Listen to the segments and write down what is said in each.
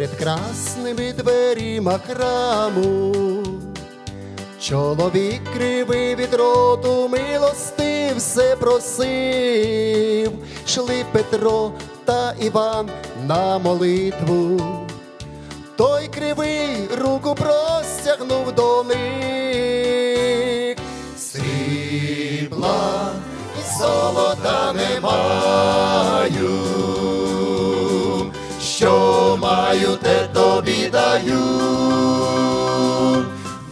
перед красними дверима храму. Чоловік кривий від роду милости все просив, шли Петро та Іван на молитву. Той кривий руку простягнув до них. Срібла і золота не маю, тобі даю.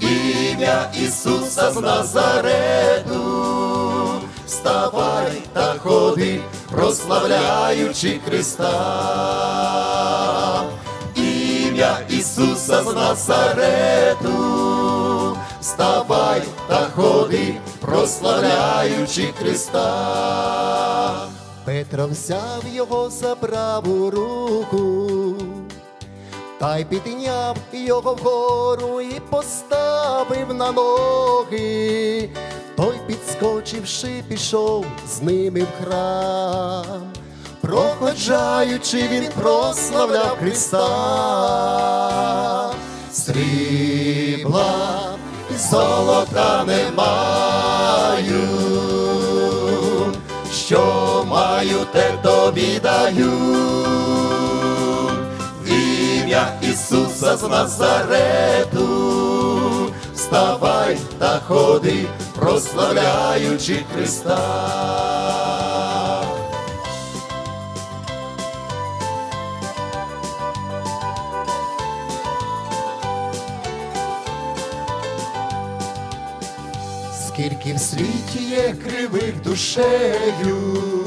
Ім'я Ісуса з Назарету, вставай та ходи, прославляючи Христа. Ім'я Ісуса з Назарету, вставай та ходи, прославляючи Христа. Петро взяв його за праву руку, та й підняв його вгору і поставив на ноги. Той, підскочивши, пішов з ними в храм. Проходжаючи, він прославляв Христа. Срібла і золота не маю, що маю, те тобі даю Ісуса з Назарету, вставай та ходи, прославляючи Христа. Скільки в світі є кривих душею,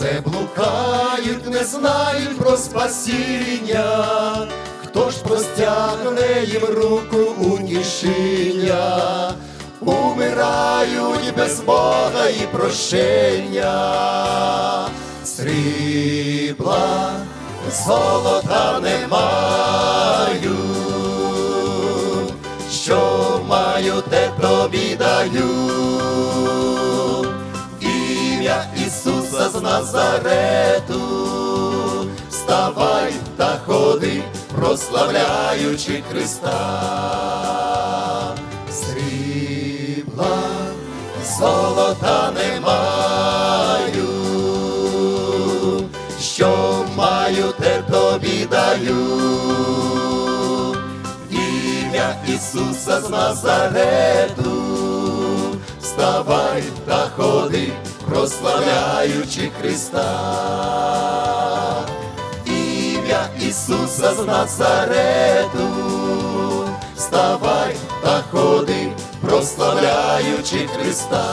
все блукають, не знають про спасіння, хто ж простягне їм руку у тішіння, умирають без Бога і прощення, срібла, золота не маю. Що маю, те тобі даю. Назарету, вставай та ходи, прославляючи Христа. Срібла, золота не маю, що маю, те тобі даю. Ім'я Ісуса з Назарету, вставай та ходи, прославляючи Христа. Ім'я Ісуса з Назарету, вставай та ходи, прославляючи Христа.